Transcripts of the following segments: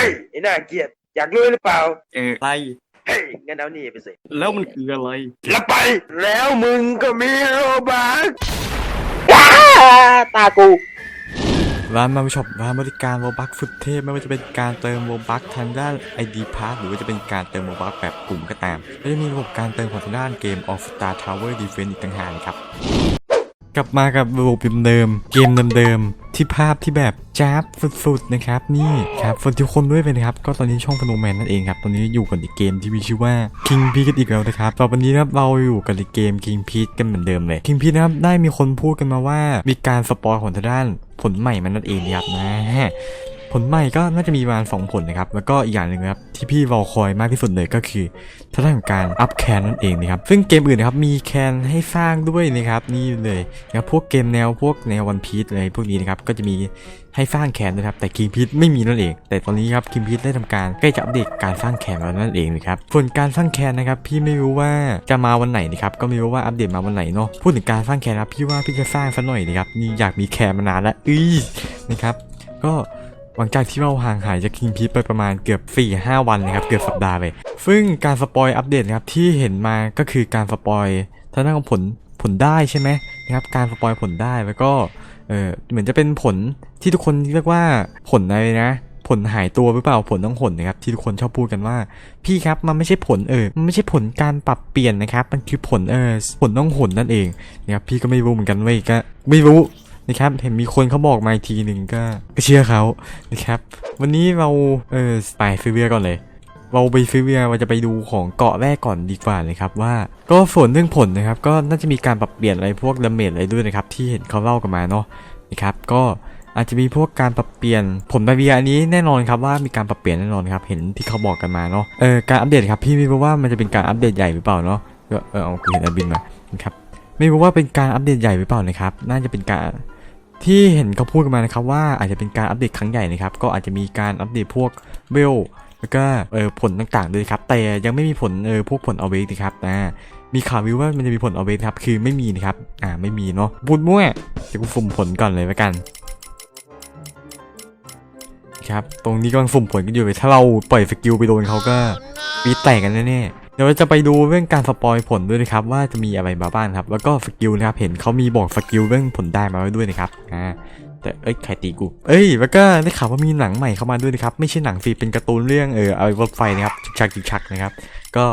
ฮ้ยไอ้น่าเกลียดอยากรู้หรือเปล่า เอออะไรเฮ้ยงั้นเอานี่ไปสิแล้วมันคืออะไร แล้วไป แล้วมึงก็มีโรบัสตากูร้านมาช็อปร้านบริการโรบักฟุตเทพไม่ว่าจะเป็นการเติมโรบักทางด้าน ID p a s s หรือว่าจะเป็นการเติมโรบักแบบกลุ่มก็ตามและจะมีระบบการเติมของทางด้านเกม Of Star Tower Defense อีกต่างหากนะครับ กลับมากับระบบเดิมเกมเดิมๆที่ภาพที่แบบจ้าบสุดๆนะครับนี่ครับฝนทุกคนด้วยไปนะครับ ก็ตอนนี้ช่องพนมแมนนั่นเองครับ ตอนนี้อยู่กับอีกเกมที่มีชื่อว่า King p e a กันอีกแล้วนะครับต่อไปนี้นะครับเราอยู่กับอีกเกม King p e a กันเหมือนเดิมเลย King p e a นะครับได้มีคนพูดกันมาว่ามีการสปอยของทางด้านผลใหม่มันนั่นเองนะครับนะ ผลใหม่ก็น่าจะมีประมาณ2ผลนะครับ แล้วก็อีกอย่างหนึ่งครับที่พี่รอคอยมากที่สุดเลยก็คือทางด้านของการอัพแคนนั่นเองนะครับซึ่งเกมอื่นนะครับมีแคนให้สร้างด้วยนะครับนี่เลยนะครับพวกเกมแนวพวกแนววันพีซอะไรพวกนี้นะครับก็จะมีให้สร้างแคนนะครับแต่คิงพี e ไม่มีนั่นเอง แต่ตอนนี้ครับคิงพี e ได้ทำการใกล้จะอัปเดตการสร้างแคนแล้วนั่นเองนะครับส่วนการสร้างแคนนะครับพี่ไม่รู้ว่าจะมาวันไหนนะครับก็ไม่รู้ว่าอัปเดตมาวันไหนเนาะพูดถึงการสร้างแคนครับพี่ว่าพี่จะสร้างสักหน่อยนะครับนี่อยากมีแคนมานานแล้วอื้อนะครับก็ หลังจากที่เราห่างหายจากคิงพีไปประมาณเกือบ 4-5 วันนะครับ เกือบสัปดาห์เลย ซึ่งการสปอยอัปเดตนะครับที่เห็นมาก็คือการสปอยทางด้านของผลผลได้ใช่ไหมนะครับการสปอยผลได้แล้วก็เออเหมือนจะเป็นผลที่ทุกคนเรียกว่าผลอะไรนะ ผลหายตัวหรือเปล่าผลต้องผลนะครับที่ทุกคนชอบพูดกันว่า พี่ครับมันไม่ใช่ผลเออมันไม่ใช่ผลการปรับเปลี่ยนนะครับ มันคือผลเออผลต้องผลนั่นเองนะครับพี่ก็ไม่รู้เหมือนกันเว้ยก็ไม่รู้ นะครับเห็นมีคนเขาบอกมาอีกทีหนึ่งก็ก็เชื่อเขานะครับ วันนี้เราเออไปฟิเวียก่อนเลย เราไปฟิเวียเราจะไปดูของเกาะแรกก่อนดีกว่าเลยครับว่า ก็ส่วนเรื่องผลนะครับ ก็น่าจะมีการปรับเปลี่ยนอะไรพวกดาเมจอะไรด้วยนะครับ ที่เห็นเขาเล่ากันมาเนาะนะครับ ก็อาจจะมีพวกการปรับเปลี่ยนผลบาเวียอันนี้แน่นอนครับว่ามีการปรับเปลี่ยนแน่นอนครับ เห็นที่เขาบอกกันมาเนาะเออการอัปเดตครับพี่ไม่รู้ว่ามันจะเป็นการอัปเดตใหญ่หรือเปล่าเนาะก็เออเอาคุณเห็นอบินมานะครับไม่รู้ว่าเป็นการอัปเดตใหญ่หรือเปล่านะครับ น่าจะเป็นการ ที่เห็นเขาพูดกันมานะครับว่าอาจจะเป็นการอัปเดตครั้งใหญ่นะครับ ก็อาจจะมีการอัปเดตพวกเวลแล้วก็เออผลต่างๆด้วยครับ แต่ยังไม่มีผลเออพวกผลเอาเวกนะครับอ่ามีข่าววิวว่ามันจะมีผลเอาเวกครับ คือไม่มีนะครับ อ่าไม่มีเนาะพูดมั่วเดี๋ยวกูสุ่มผลก่อนเลยล้วกันครับ ตรงนี้กำลังสุ่มผลกันอยู่เลยถ้าเราปล่อยสกิลไปโดนเขาก็ปีแตกกันแน่ๆ ดี๋ยวเราจะไปดูเรื่องการสปอยผลด้วยนะครับว่าจะมีอะไรมาบ้างครับ แล้วก็สกิลนะครับเห็นเขามีบอกสกิลเรื่องผลได้มาไว้ด้วยนะครับอ่าแต่เอ้ยใครตีกู เอ้ยแล้วก็ได้ข่าวว่ามีหนังใหม่เข้ามาด้วยนะครับไม่ใช่หนังสิเป็นการ์ตูนเรื่องเออเอารถไฟนะครับชิกชักชิกชักนะครับ ก็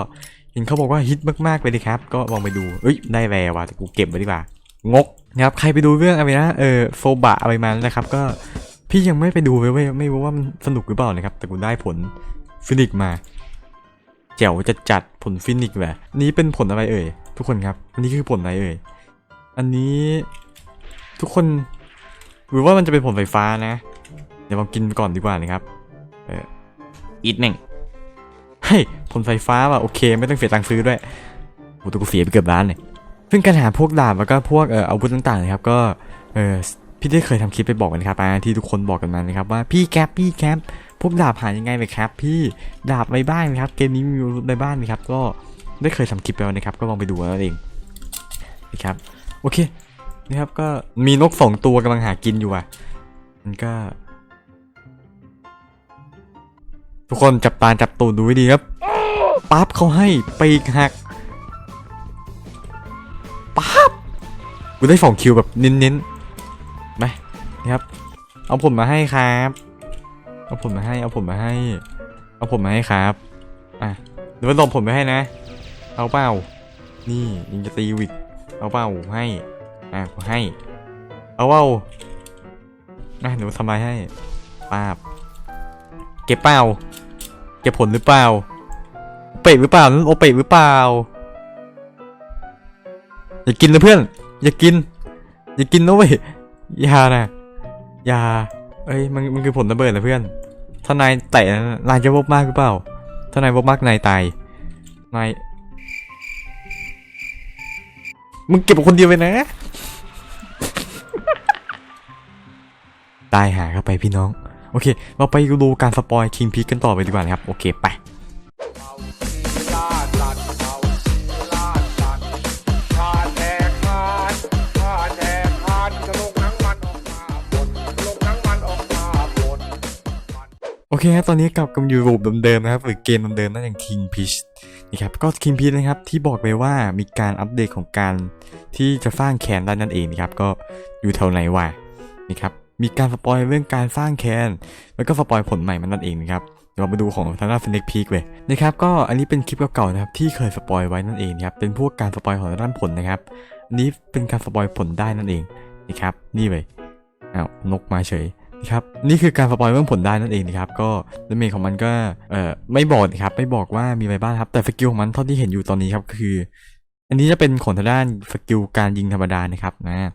เห็นเขาบอกว่าฮิตมากๆเลยนะครับก็ลองไปดูเอ้ยได้แววว่ะแต่กูเก็บไว้ดีกว่างกนะครับใครไปดูเรื่องอะไรนะเออโฟบะอะไรมานะครับ ก็พี่ยังไม่ไปดูเลยเว้ยไม่รู้ว่ามันสนุกหรือเปล่านะครับแต่กูได้ผลฟินิกมา แจ๋วจะจัดผลฟินิกซ์แหละนี้เป็นผลอะไรเอ่ย ทุกคนครับอันนี้คือผลอะไรเอ่ย อันนี้ทุกคนหรือว่ามันจะเป็นผลไฟฟ้านะ เดี๋ยวลองกินก่อนดีกว่านะครับเอออีทหนึ่งเฮ้ยผลไฟฟ้าว่ะโอเค ไม่ต้องเสียตังค์ซื้อด้วยโหแตัวกูเสียไปเกือบล้านเลยซึ่งการหาพวกดาบแล้วก็พวกเอ่ออาวุธต่างๆนะครับก็เออพี่ได้เคยทำคลิปไปบอกกันนะครับอ่าที่ทุกคนบอกกันมานะครับว่าพี่แคปพี่แคป พวกดาบหายังไงเลยครับพี่ดาบในบ้านนะครับเกมนี้มีในบ้านนะครับ ก็ได้เคยทำคลิปไปแล้วนะครับ ก็ลองไปดูเอาเองนะครับโอเคนะครับก็มีนกสองตัวกำลังหากินอยู่อะมันก็ ทุกคนจับตาจับตูดดูให้ดีครับปั๊บเขาให้ปีกหักปั๊บกูได้สองคิวแบบเน้นๆไปนะครับเอาผมมาให้ครับ เอาผมมาให้ เอาผมมาให้ เอาผมมาให้ครับ อะเดี๋ยวมันหลบผมไปให้นะ เอาเปล่านี่ยิงจะตีวิก เอาเปล่าให้ อะให้ เอาเอาอะเดี๋ยวทำลายให้ป้าบ เก็บเปล่าเก็บผลหรือเปล่า เป็ดหรือเปล่านั่นโอเป็ดหรือเปล่า อย่ากินนะเพื่อน อย่ากิน อย่ากินนะเว้ย อย่านะ อย่า เอ้ยมันมันคือผลระเบิดนะเพื่อนถ้านายแตะนะนายจะวบมากหรือเปล่าถ้านายบกมากนายตายนายมึงเก็บคนเดียวไปนะ ตายหาเข้าไปพี่น้อง โอเค เราไปดูการสปอยคิงพีกันต่อไปดีกว่านะครับ โอเค ไป เคครับตอนนี้กลับกับยูรูปเดิมๆนะครับหรือเกมเดิมๆนั่นอย่าง King Peach นะครับก็ King Peach นะครับที่บอกไปว่ามีการอัปเดตของการที่จะสร้างแคนได้นั่นเองนะครับก็อยู่แถวไหนวะนะครับมีการสปอยเรื่องการสร้างแคนแล้วก็สปอยผลใหม่มันนั่นเองนะครับเดี๋ยวเรามาดูของทางด้าน Snake Peak เลยนะครับก็อันนี้เป็นคลิปเก่าๆนะครับที่เคยสปอยไว้นั่นเองนะครับเป็นพวกการสปอยของด้านผลนะครับอันนี้เป็นการสปอยผลได้นั่นเองนะครับนี่เลยอ้าวนกมาเฉย ครับนี่คือการสปอยเรื่องผลได้นั่นเองนะครับก็ดาเมจของมันก็เอ่อไม่บอกนะครับไม่บอกว่ามีอะไรบ้างครับ แต่สกิลของมันเท่าที่เห็นอยู่ตอนนี้ครับคือ อันนี้จะเป็นของทางด้านสกิลการยิงธรรมดานะครับนะ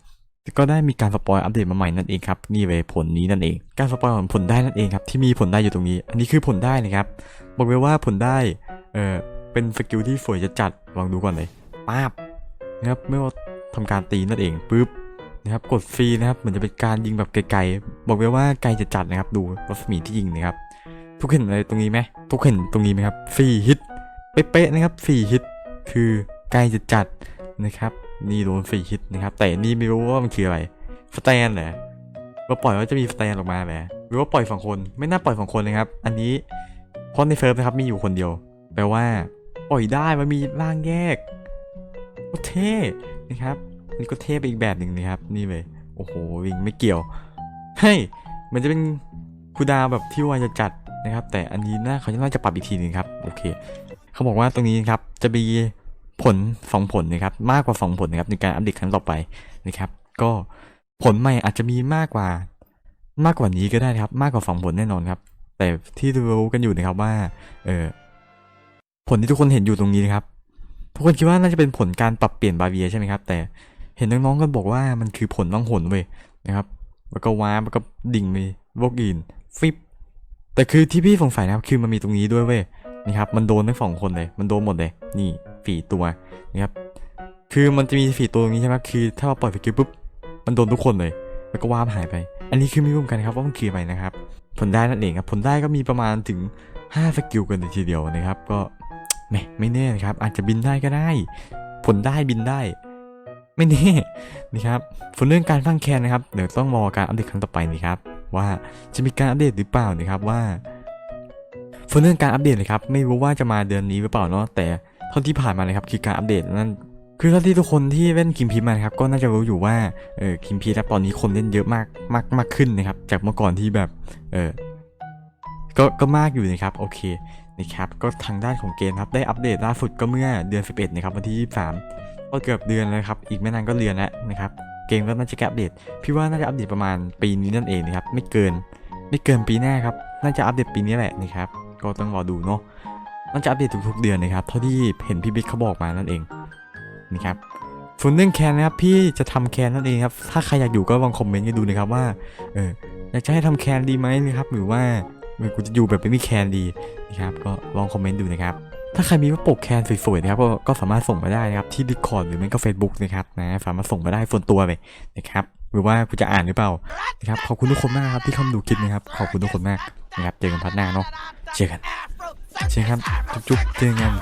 ก็ได้มีการสปอยอัปเดตมาใหม่นั่นเองครับนี่เลยผลนี้นั่นเอง การสปอยของผลได้นั่นเองครับที่มีผลได้อยู่ตรงนี้ อันนี้คือผลได้นะครับ บอกเลยว่าผลได้เออเป็นสกิลที่สวยจะจัดลองดูก่อนเลยป๊าบนะครับไม่ว่าทำการตีนั่นเองปุ๊บ นะครับกดฟรีนะครับเหมือนจะเป็นการยิงแบบไกลๆบอกไว้ว่าไกลจะจัดนะครับ ดูรัศมีที่ยิงนะครับ ทุกเห็นอะไรตรงนี้ไหมทุกเห็นตรงนี้ไหมครับฟรีฮิตเป๊ะๆนะครับฟรีฮิตคือไกลจะจัดนะครับนี่โดนฟรีฮิตนะครับ แต่นี่ไม่รู้ว่ามันคืออะไรสแตนเหรอว่าปล่อยว่าจะมีสแตนออกมาเหรอหรือว่าปล่อยสองคนไม่น่าปล่อยสองคนเลยครับ อันนี้เพราะในเซิร์ฟนะครับมีอยู่คนเดียวแปลว่า ปล่อยได้มันมีร่างแยกโอเท่นะครับ นี่ก็เทพอีกแบบหนึ่งนะครับ นี่เลย โอ้โหวิงไม่เกี่ยว เฮ้ย มันจะเป็นคูดาวแบบที่ว่าจะจัดนะครับ แต่อันนี้น่าเขาจะน่าจะปรับอีกทีหนึงครับ โอเค เขาบอกว่าตรงนี้ครับ จะมีผลสองผลนะครับ มากกว่าสองผลนะครับในการอัปเดตครั้งต่อไปนะครับ ก็ผลใหม่อาจจะมีมากกว่า มากกว่านี้ก็ได้ครับ มากกว่าสองผลแน่นอนครับ แต่ที่รู้กันอยู่นะครับว่า เออผลที่ทุกคนเห็นอยู่ตรงนี้นะครับ ทุกคนคิดว่าน่าจะเป็นผลการปรับเปลี่ยนบาเบียใช่ไหมครับ แต่ เห็นน้องๆกันบอกว่ามันคือผลล่องหนเว้ยนะครับ แล้วก็ว้าแล้วก็ดิ่งไปวกอินฟิปแต่คือที่พี่สงสัยนะครับคือมันมีตรงนี้ด้วยเว้ยนะครับ มันโดนทั้งสองคนเลย มันโดนหมดเลย นี่ฝีตัวนะครับ คือมันจะมีฝีตัวตรงนี้ใช่ไหมคือถ้าเราปล่อยสกิลปุ๊บ มันโดนทุกคนเลย แล้วก็ว้าหายไป อันนี้คือไม่รู้เหมือนกันครับว่ามันคืออะไรนะครับ ผลได้นั่นเองครับ ผลได้ก็มีประมาณถึง5สกิลกันเลยทีเดียวนะครับ ก็แหมไม่แน่นะครับ อาจจะบินได้ก็ได้ ผลได้บินได้ ไม่แน่นะครับส่วนเรื่องการสร้งแคนนะครับเดี๋ยวต้องรอการอัปเดตครั้งต่อไปนะครับ ว่าจะมีการอัปเดตหรือเปล่านะครับว่าส่วนเรื่องการอัปเดตเลยครับไม่รู้ว่าจะมาเดือนนี้หรือเปล่าเนาะแต่เท่าที่ผ่านมาเลยครับคือการอัปเดตนั่นคือเท่าที่ทุกคนที่เล่นคิมพีมานะครับก็น่าจะรู้อยู่ว่าเออคิมพีครับตอนนี้คนเล่นเยอะมากมากมากขึ้นนะครับ จากเมื่อก่อนที่แบบเออก็ก็มากอยู่นะครับโอเคนะครับก็ทางด้านของเกมครับได้อัปเดตล่าสุดก็เมื่อเดือน 11นะครับวันที่ 23 ก็เกือบเดือนแล้วครับ อีกไม่นานก็เดือนแล้วนะครับ เกมก็น่าจะแกอัปเดต พี่ว่าน่าจะอัปเดตประมาณปีนี้นั่นเองนะครับ ไม่เกิน ไม่เกินปีหน้าครับ น่าจะอัปเดตปีนี้แหละนะครับ ก็ต้องรอดูเนาะ น่าจะอัปเดตทุกๆเดือนนะครับ เท่าที่เห็นพี่บิ๊กเขาบอกมานั่นเองนะครับส่วนเรื่องแคนนะครับพี่จะทำแคนนั่นเองครับ ถ้าใครอยากอยู่ก็ลองคอมเมนต์กันดูนะครับว่า เอออยากจะให้ทำแคนดีไหมนะครับ หรือว่าเออกูจะอยู่แบบไม่มีแคนดีนะครับ ก็ลองคอมเมนต์ดูนะครับ ถ้าใครมีว่าปกแคนสวยๆนะครับก็ก็สามารถส่งมาได้นะครับที่ดีคอร์ดหรือไม่ก็ Facebook นะครับนะสามารถส่งมาได้ส่วนตัวเลยนะครับหรือว่าคุณจะอ่านหรือเปล่านะครับขอบคุณทุกคนมากครับที่เข้ามาดูคลิปนะครับขอบคุณทุกคนมากนะครับเจอกันพัดหน้าเนาะเจอกันเจอกันครับจุ๊บๆเจอกัน